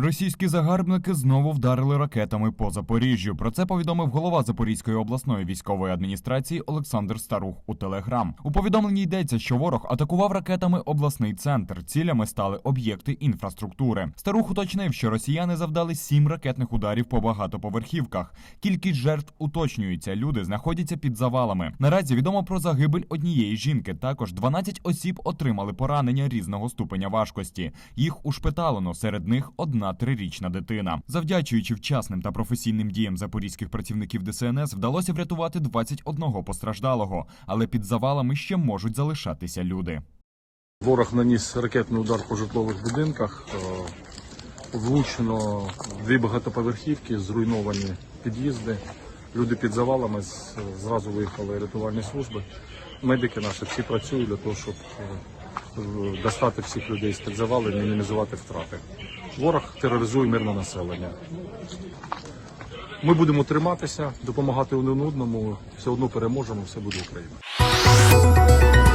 Російські загарбники знову вдарили ракетами по Запоріжжю. Про це повідомив голова Запорізької обласної військової адміністрації Олександр Старух у Телеграм. У повідомленні йдеться, що ворог атакував ракетами обласний центр. Цілями стали об'єкти інфраструктури. Старух уточнив, що росіяни завдали сім ракетних ударів по багатоповерхівках. Кількість жертв уточнюється. Люди знаходяться під завалами. Наразі відомо про загибель однієї жінки. Також 12 осіб отримали поранення різного ступеня важкості. Їх ушпиталено. Серед них одна трирічна дитина. Завдячуючи вчасним та професійним діям запорізьких працівників ДСНС, вдалося врятувати 21 постраждалого, але під завалами ще можуть залишатися люди. Ворог наніс ракетний удар по житлових будинках. Е, Влучено дві багатоповерхівки, зруйновані під'їзди. Люди під завалами зразу виїхали рятувальні служби. Медики наші всі працюють для того, щоб е, достати всіх людей з під завалу і мінімізувати втрати. Ворог тероризує мирне населення. Ми будемо триматися, допомагати один одному. Все одно переможемо, все буде Україна.